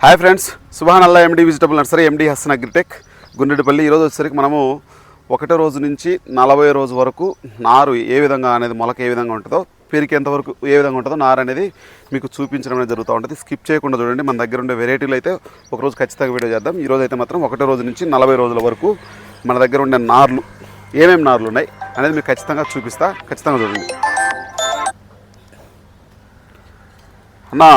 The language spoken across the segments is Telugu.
Hi friends Subhan Allah MD vegetable nursery MD Hasan agritech Gundedipalli ఈరోజు వచ్చేసరికి మనము ఒకటో రోజు నుంచి నలభై రోజు వరకు నారు ఏ విధంగా అనేది మొలక ఏ విధంగా ఉంటుందో పెరికేంత వరకు ఏ విధంగా ఉంటుందో నారు అనేది మీకు చూపించడం అనేది జరుగుతూ ఉంటుంది. స్కిప్ చేయకుండా చూడండి మన దగ్గర ఉండే వెరైటీలు అయితే ఒకరోజు ఖచ్చితంగా వీడియో చేద్దాం. ఈరోజు అయితే మాత్రం ఒకటో రోజు నుంచి నలభై రోజుల వరకు మన దగ్గర ఉండే నార్లు ఏమేమి నార్లు ఉన్నాయి అనేది మీకు ఖచ్చితంగా చూపిస్తా. ఖచ్చితంగా చూడండి. అన్నా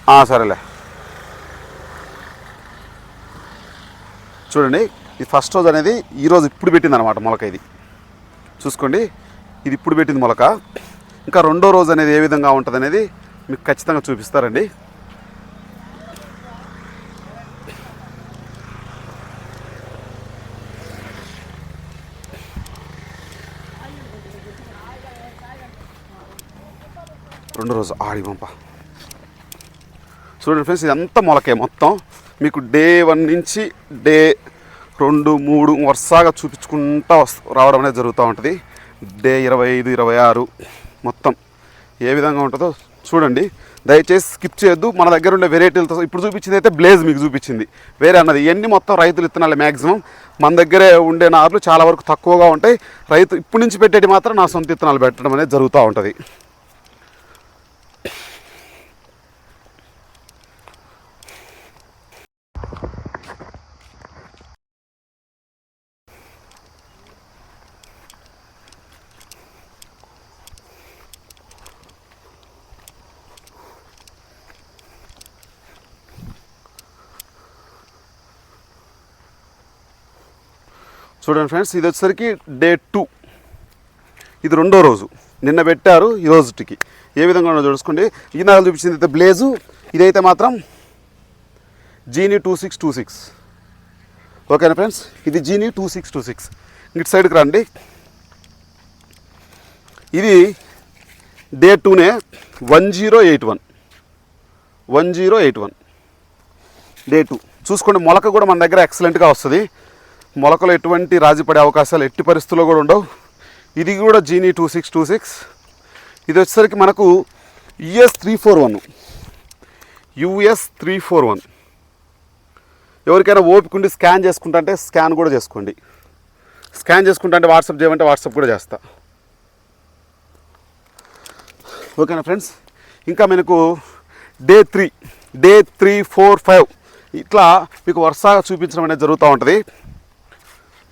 ఆ, సరేలే. చూడండి ఇది ఫస్ట్ రోజు అనేది ఈరోజు ఇప్పుడు పెట్టింది అనమాట మొలక ఇది. చూసుకోండి ఇది ఇప్పుడు పెట్టింది మొలక. ఇంకా రెండో రోజు అనేది ఏ విధంగా ఉంటుంది అనేది మీకు ఖచ్చితంగా చూపిస్తారండి. రెండో రోజు ఆడి పంప చూడండి ఫ్రెండ్స్ ఇదంతా మొలకే మొత్తం. మీకు డే వన్ నుంచి డే రెండు మూడు వరుసగా చూపించుకుంటా రావడం అనేది జరుగుతూ ఉంటుంది. డే ఇరవై ఐదు ఇరవై ఆరు మొత్తం ఏ విధంగా ఉంటుందో చూడండి. దయచేసి స్కిప్ చేయొద్దు. మన దగ్గర ఉండే వెరైటీలతో ఇప్పుడు చూపించింది అయితే బ్లేజ్ మీకు చూపించింది. వేరే అన్నది ఇవన్నీ మొత్తం రైతులు ఇత్తనాలు మ్యాక్సిమం మన దగ్గరే ఉండే నార్లు చాలా వరకు తక్కువగా ఉంటాయి. రైతు ఇప్పటి నుంచి పెట్టేటి మాత్రం నా సొంత ఇత్తనాలు పెట్టడం అనేది జరుగుతూ ఉంటుంది. చూడండి ఫ్రెండ్స్ ఇది వచ్చేసరికి డే టూ. ఇది రెండో రోజు. నిన్న పెట్టారు ఈ రోజుకి ఏ విధంగా ఉన్నదో చూసుకోండి ఈ నెల చూపించింది అయితే బ్లేజు ఇదైతే మాత్రం జీనీ టూ సిక్స్ టూ సిక్స్. ఓకేనా ఫ్రెండ్స్? ఇది జీనీ టూ సిక్స్ టూ సిక్స్. ఇటు సైడ్కి రండి. ఇది day టూనే one zero eight one. One zero eight one. Day two. చూసుకోండి మొలక కూడా మన దగ్గర ఎక్సలెంట్గా వస్తుంది. మొలకలు ఎటువంటి రాజీ పడే అవకాశాలు ఎట్టి పరిస్థితుల్లో కూడా ఉండవు. ఇది కూడా జీనీ టూ సిక్స్ టూ సిక్స్ ఇది వచ్చేసరికి మనకు US three four one US three four one ఎవరికైనా ఓపిక ఉండి స్కాన్ చేసుకుంటా అంటే స్కాన్ కూడా చేసుకోండి. స్కాన్ చేసుకుంటా అంటే వాట్సాప్ చేయమంటే వాట్సాప్ కూడా చేస్తా. ఓకేనా ఫ్రెండ్స్ ఇంకా మనకు day three day three four five ఇట్లా మీకు వరుసగా చూపించడం అనేది జరుగుతూ ఉంటుంది.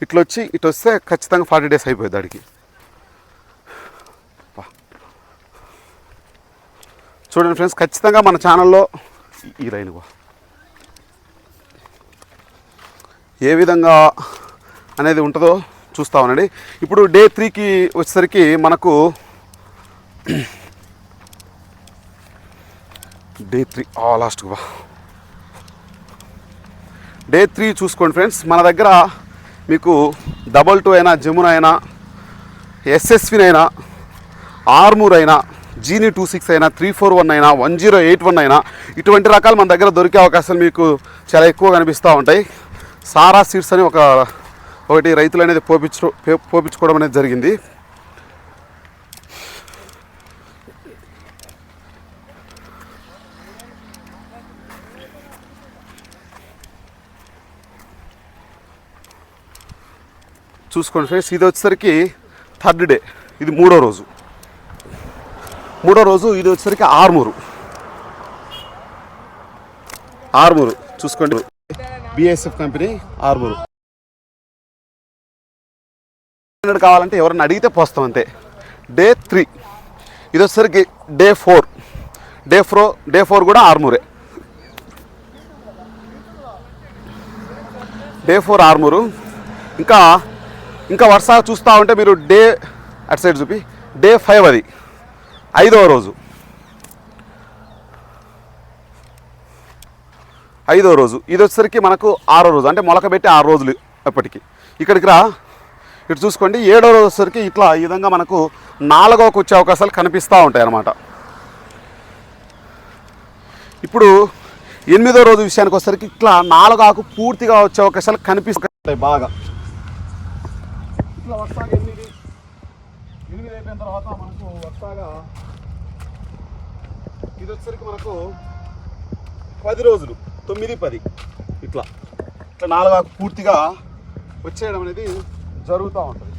ఇట్లా వచ్చి ఇటు వస్తే ఖచ్చితంగా ఫార్టీ డేస్ అయిపోయింది దానికి చూడండి ఫ్రెండ్స్ ఖచ్చితంగా మన ఛానల్లో ఈ- లైన్ ఏ విధంగా అనేది ఉంటుందో చూస్తా ఉండండి. ఇప్పుడు డే త్రీకి వచ్చేసరికి మనకు డే త్రీ ఆ లాస్ట్ బా డే త్రీ చూసుకోండి ఫ్రెండ్స్ మన దగ్గర మీకు డబల్ టూ అయినా జమున అయినా ఎస్ఎస్విన్ అయినా ఆర్మూర్ అయినా జీనీ టూ సిక్స్ అయినా త్రీ ఫోర్ వన్ అయినా వన్ జీరో ఎయిట్ వన్ అయినా ఇటువంటి రకాలు మన దగ్గర దొరికే అవకాశాలు మీకు చాలా ఎక్కువ కనిపిస్తూ ఉంటాయి. సారా సీడ్స్ అని ఒక ఒకటి రైతులు అనేది పోపించు పోపించుకోవడం అనేది జరిగింది. చూసుకోండి ఫ్రెండ్స్ ఇది వచ్చేసరికి థర్డ్ డే ఇది మూడో రోజు. మూడో రోజు ఇది వచ్చేసరికి ఆర్మూరు. ఆర్మూరు. చూసుకోండి. BSF company Armoor. కావాలంటే ఎవరైనా అడిగితే పోస్తాం అంతే. డే త్రీ ఇది వచ్చేసరికి day four day four day four కూడా ఆర్మూరే. Day four Armoor. ఇంకా ఇంకా వరుసగా చూస్తూ ఉంటే మీరు డే అటు సైడ్ చూపి డే ఫైవ్ అది. ఐదవ రోజు. ఐదవ రోజు. ఇది వచ్చేసరికి మనకు ఆరో రోజు. అంటే మొలక పెట్టి ఆరు రోజులు అప్పటికి. ఇక్కడికి రా. ఇటు చూసుకోండి. ఏడో రోజు వచ్చేసరికి ఇట్లా ఈ విధంగా మనకు నాలుగోకి వచ్చే అవకాశాలు కనిపిస్తూ ఉంటాయి అన్నమాట. ఇప్పుడు ఎనిమిదో రోజు విషయానికి వచ్చేసరికి ఇట్లా నాలుగు ఆకు పూర్తిగా వచ్చే అవకాశాలు కనిపిస్తాయి బాగా. ఇట్లా వస్తాగా ఎనిమిది. ఎనిమిది అయిపోయిన తర్వాత మనకు వస్తాగా ఇది వచ్చేసరికి మనకు పది రోజులు తొమ్మిది పది. ఇట్లా. ఇట్లా నాలుగు పూర్తిగా వచ్చేయడం అనేది జరుగుతూ ఉంటుంది.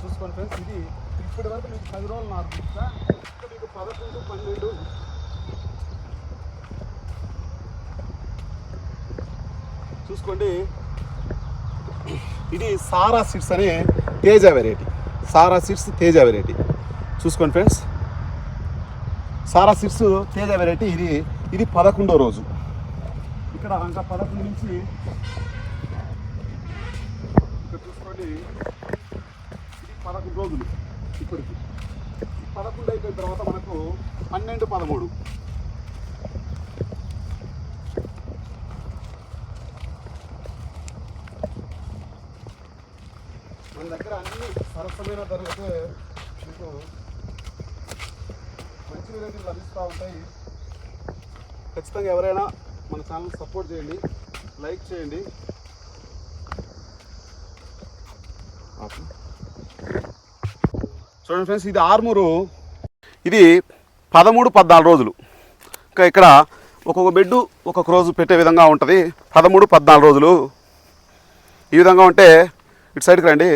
చూసుకోండి ఫ్రెండ్స్ ఇది ఇప్పటి వరకు మీకు పది రోజులు నాకు ఇక్కడ మీకు పదకొండు పన్నెండు. చూసుకోండి. ఇది సారా సీడ్స్ అనే Teja variety Sara seeds Teja variety చూసుకోండి friends Sara seeds Teja variety ఇది ఇది పదకొండో రోజు. ఇక్కడ ఇంకా పదకొండు నుంచి ఇక్కడ చూసుకోండి. ఇది పదకొండు రోజులు ఇప్పటికి. పదకొండు అయిపోయిన తర్వాత మనకు పన్నెండు పదమూడు. మన దగ్గర అన్ని సరసమైన ధరలకే మీకు మంచి విధంగా లభిస్తూ ఉంటాయి. ఖచ్చితంగా ఎవరైనా మన ఛానల్ సపోర్ట్ చేయండి లైక్ చేయండి. చూడండి ఫ్రెండ్స్ ఇది ఆర్మూరు. ఇది పదమూడు పద్నాలుగు రోజులు. ఇంకా ఇక్కడ ఒక్కొక్క బెడ్ ఒక్కొక్క రోజు పెట్టే విధంగా ఉంటుంది. పదమూడు పద్నాలుగు రోజులు. ఈ విధంగా ఉంటే ఇటు సైడ్కి రండి.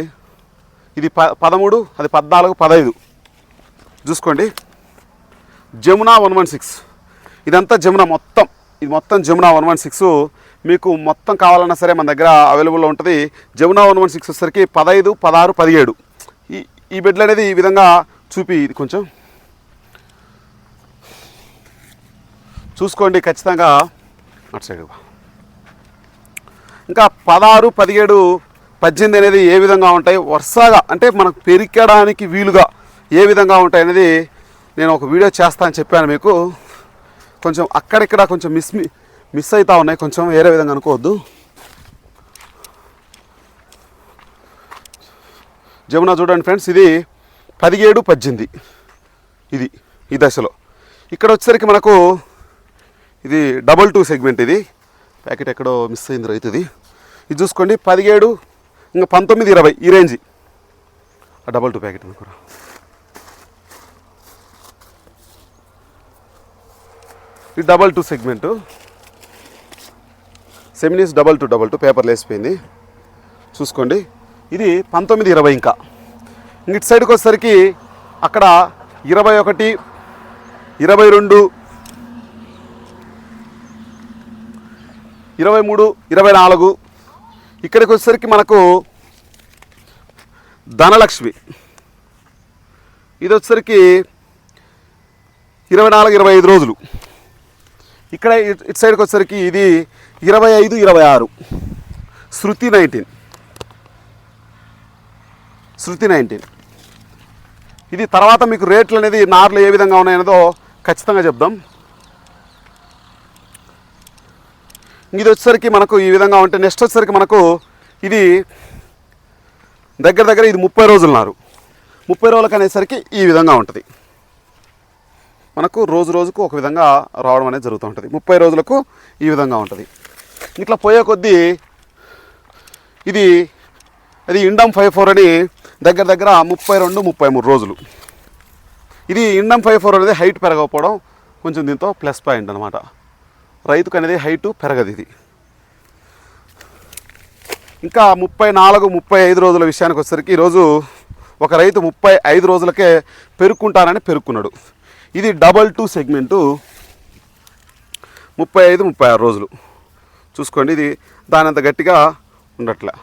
ఇది ప పదమూడు అది పద్నాలుగు పదహైదు చూసుకోండి. Jamuna one one six. ఇదంతా జమునా మొత్తం. ఇది మొత్తం జమునా వన్ వన్ సిక్స్. మీకు మొత్తం కావాలన్నా సరే మన దగ్గర అవైలబుల్లో ఉంటుంది. జమునా వన్ వన్ సిక్స్ వచ్చేసరికి పదహైదు పదహారు పదిహేడు. ఈ ఈ బెడ్లు అనేది ఈ విధంగా చూపి ఇది కొంచెం. చూసుకోండి ఖచ్చితంగా. అటు సైడ్ ఇంకా పదహారు పదిహేడు పద్దెనిమిది అనేది ఏ విధంగా ఉంటాయి? వరుసగా అంటే మనకు పెరికడానికి వీలుగా ఏ విధంగా ఉంటాయి అనేది నేను ఒక వీడియో చేస్తా అని చెప్పాను మీకు. కొంచెం అక్కడిక్కడ కొంచెం మిస్ మిస్ అవుతా ఉన్నాయి. కొంచెం వేరే విధంగా అనుకోవద్దు. జమున చూడండి ఫ్రెండ్స్ ఇది పదిహేడు పద్దెనిమిది. ఇది ఈ దశలో. ఇక్కడ వచ్చేసరికి మనకు ఇది డబల్ టూ సెగ్మెంట్ ఇది. ప్యాకెట్ ఎక్కడో మిస్ అయింది రైతుది. ఇది చూసుకోండి పదిహేడు ఇంకా పంతొమ్మిది ఇరవై ఈ రేంజ్. ఆ డబల్ టూ ప్యాకెట్ అనుకోరా ఇది double two segment. Seminis double two double two paper లేసిపోయింది. చూసుకోండి. ఇది పంతొమ్మిది ఇరవై ఇంకా ఇటు సైడ్కి వచ్చేసరికి అక్కడ ఇరవై ఒకటి ఇరవై రెండు ఇరవై మూడు ఇరవై నాలుగు ఇక్కడికి వచ్చేసరికి మనకు ధనలక్ష్మి. ఇది వచ్చేసరికి ఇరవై నాలుగు ఇరవై ఐదు రోజులు. ఇక్కడ ఇటు సైడ్కి వచ్చేసరికి ఇది ఇరవై ఐదు ఇరవై ఆరు. శృతి నైన్టీన్. శృతి నైన్టీన్. ఇది తర్వాత మీకు రేట్లు అనేది నార్లు ఏ విధంగా ఉన్నాయనేదో ఖచ్చితంగా చెప్దాం. ఇది వచ్చేసరికి మనకు ఈ విధంగా ఉంటే నెక్స్ట్ వచ్చేసరికి మనకు ఇది దగ్గర దగ్గర ఇది ముప్పై రోజులు నారు. ముప్పై రోజులకు అనేసరికి ఈ విధంగా ఉంటుంది. మనకు రోజు రోజుకు ఒక విధంగా రావడం అనేది జరుగుతూ ఉంటుంది. ముప్పై రోజులకు ఈ విధంగా ఉంటుంది. ఇట్లా పోయే కొద్దీ ఇది అది ఇండమ్ ఫైవ్ ఫోర్ అని దగ్గర దగ్గర ముప్పై రెండు ముప్పై మూడు రోజులు. ఇది ఇండమ్ ఫైవ్ ఫోర్ అనేది హైట్ పెరగకపోవడం కొంచెం దీంతో ప్లస్ పాయింట్ అనమాట రైతుకు అనేది హైటు పెరగదు ఇది ఇంకా ముప్పై నాలుగు ముప్పై ఐదు రోజుల విషయానికి వచ్చేసరికి ఈరోజు ఒక రైతు ముప్పై ఐదు రోజులకే పెరుక్కుంటానని పెరుక్కున్నాడు. ఇది డబల్ టూ సెగ్మెంటు. ముప్పై ఐదు ముప్పై ఆరు రోజులు. చూసుకోండి ఇది దానంత గట్టిగా ఉండట్లే.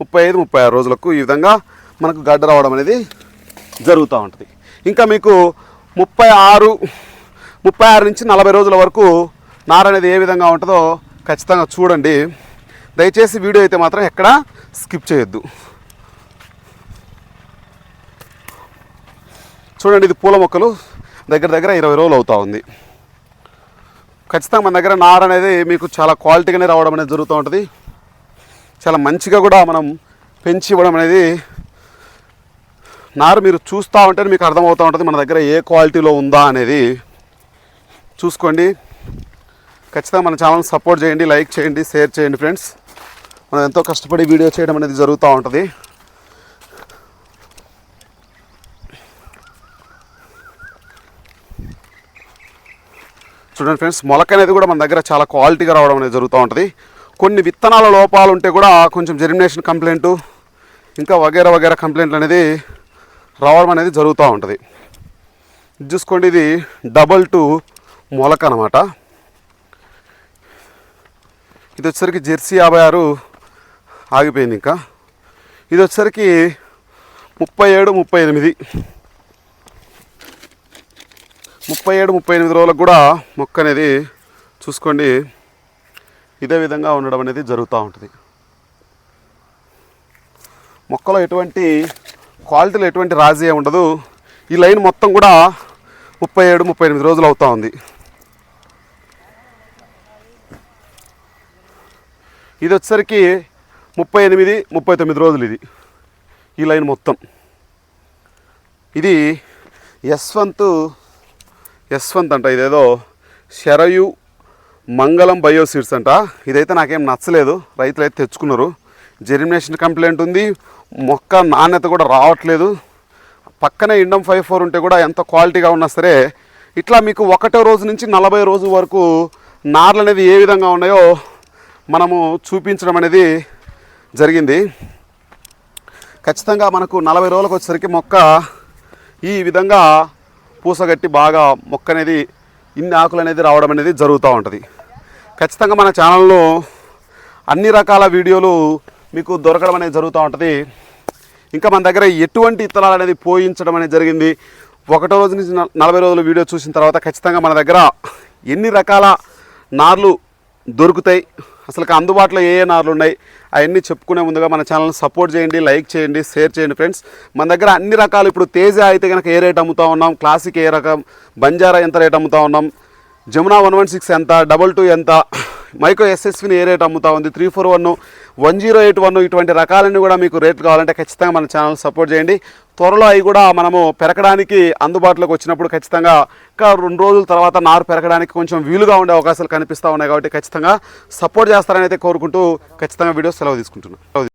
ముప్పై ఐదు ముప్పై ఆరు రోజులకు ఈ విధంగా మనకు గడ్డ రావడం అనేది జరుగుతూ ఉంటుంది. ఇంకా మీకు ముప్పై ఆరు ముప్పై ఆరు నుంచి నలభై రోజుల వరకు నార అనేది ఏ విధంగా ఉంటుందో ఖచ్చితంగా చూడండి. దయచేసి వీడియో అయితే మాత్రం ఎక్కడ స్కిప్ చేయొద్దు. చూడండి ఇది పూల మొక్కలు. దగ్గర దగ్గర ఇరవై రోజులు అవుతూ ఉంది. ఖచ్చితంగా మన దగ్గర నార అనేది మీకు చాలా క్వాలిటీగానే రావడం అనేది జరుగుతూ ఉంటుంది. చాలా మంచిగా కూడా మనం పెంచి ఇవ్వడం అనేది నారు మీరు చూస్తూ ఉంటే మీకు అర్థమవుతూ ఉంటుంది మన దగ్గర ఏ క్వాలిటీలో ఉందా అనేది. చూసుకోండి. ఖచ్చితంగా మన ఛానల్ సపోర్ట్ చేయండి లైక్ చేయండి షేర్ చేయండి ఫ్రెండ్స్ మనం ఎంతో కష్టపడి వీడియో చేయడం అనేది జరుగుతూ ఉంటుంది. చూడండి ఫ్రెండ్స్ మొలక అనేది కూడా మన దగ్గర చాలా క్వాలిటీగా రావడం అనేది జరుగుతూ ఉంటుంది. కొన్ని విత్తనాల లోపాలు ఉంటే కూడా కొంచెం జెర్మినేషన్ కంప్లైంట్ ఇంకా వగేర వగేర కంప్లైంట్లు అనేది రావడం అనేది జరుగుతూ ఉంటుంది. చూసుకోండి ఇది డబల్ టు మొలక అనమాట ఇది వచ్చేసరికి జెర్సీ యాభై ఆరు ఆగిపోయింది ఇంకా. ఇది వచ్చేసరికి ముప్పై ఏడు ముప్పై ఎనిమిది. ముప్పై ఏడు ముప్పై ఎనిమిది రోజులకు కూడా మొక్క అనేది చూసుకోండి. ఇదే విధంగా ఉండడం అనేది జరుగుతూ ఉంటుంది. మొక్కలో ఎటువంటి క్వాలిటీలో ఎటువంటి రాజీ ఉండదు ఈ లైన్ మొత్తం కూడా ముప్పై ఏడు ముప్పై ఎనిమిది రోజులు అవుతూ ఉంది. ఇది వచ్చేసరికి ముప్పై ఎనిమిది ముప్పై తొమ్మిది రోజులు ఇది. ఈ లైన్ మొత్తం. ఇది యశ్వంత్ యశ్వంత్ అంట ఇదేదో శరయు మంగళం బయోసీడ్స్ అంట. ఇదైతే నాకేం నచ్చలేదు. రైతులు అయితే తెచ్చుకున్నారు. జెర్మినేషన్ కంప్లైంట్ ఉంది. మొక్క నాణ్యత కూడా రావట్లేదు. పక్కనే ఇండం ఫైవ్ ఫోర్ ఉంటే కూడా ఎంత క్వాలిటీగా ఉన్నా సరే ఇట్లా మీకు ఒకటో రోజు నుంచి నలభై రోజు వరకు నార్లు అనేది ఏ విధంగా ఉన్నాయో మనము చూపించడం అనేది జరిగింది. ఖచ్చితంగా మనకు నలభై రోజులకు వచ్చేసరికి మొక్క ఈ విధంగా పూసగట్టి బాగా మొక్క అనేది ఇన్ని ఆకులు అనేది రావడం అనేది జరుగుతూ ఉంటుంది. ఖచ్చితంగా మన ఛానల్లో అన్ని రకాల వీడియోలు మీకు దొరకడం అనేది జరుగుతూ ఉంటుంది. ఇంకా మన దగ్గర ఎటువంటి ఇత్తనాలు అనేది పోయించడం అనేది జరిగింది. ఒకటో రోజు నుంచి నలభై రోజుల వీడియో చూసిన తర్వాత ఖచ్చితంగా మన దగ్గర ఎన్ని రకాల నార్లు దొరుకుతాయి అసలు అందుబాటులో ఏ ఏ నార్లు ఉన్నాయి అవన్నీ చెప్పుకునే ముందుగా మన ఛానల్ని సపోర్ట్ చేయండి లైక్ చేయండి షేర్ చేయండి ఫ్రెండ్స్. మన దగ్గర అన్ని రకాలు ఇప్పుడు తేజ అయితే కనుక ఏ రేట్ అమ్ముతా ఉన్నాం క్లాసిక్ ఏ రకం బంజారా ఎంత రేట్ అమ్ముతా ఉన్నాం జమునా వన్ వన్ సిక్స్ ఎంత డబల్ టూ ఎంత మైక్రో ఎస్ఎస్విని ఏ రేట్ అమ్ముతా ఉంది three four one one zero eight one ఇటువంటి రకాలన్నీ కూడా మీకు రేట్లు కావాలంటే ఖచ్చితంగా మన ఛానల్ సపోర్ట్ చేయండి. త్వరలో అవి కూడా మనము పెరగడానికి అందుబాటులోకి వచ్చినప్పుడు ఖచ్చితంగా ఇంకా రెండు రోజుల తర్వాత నారు పెరగడానికి కొంచెం వీలుగా ఉండే అవకాశాలు కనిపిస్తూ ఉన్నాయి కాబట్టి ఖచ్చితంగా సపోర్ట్ చేస్తారని అయితే కోరుకుంటూ ఖచ్చితంగా వీడియో సెలవు తీసుకుంటున్నాను.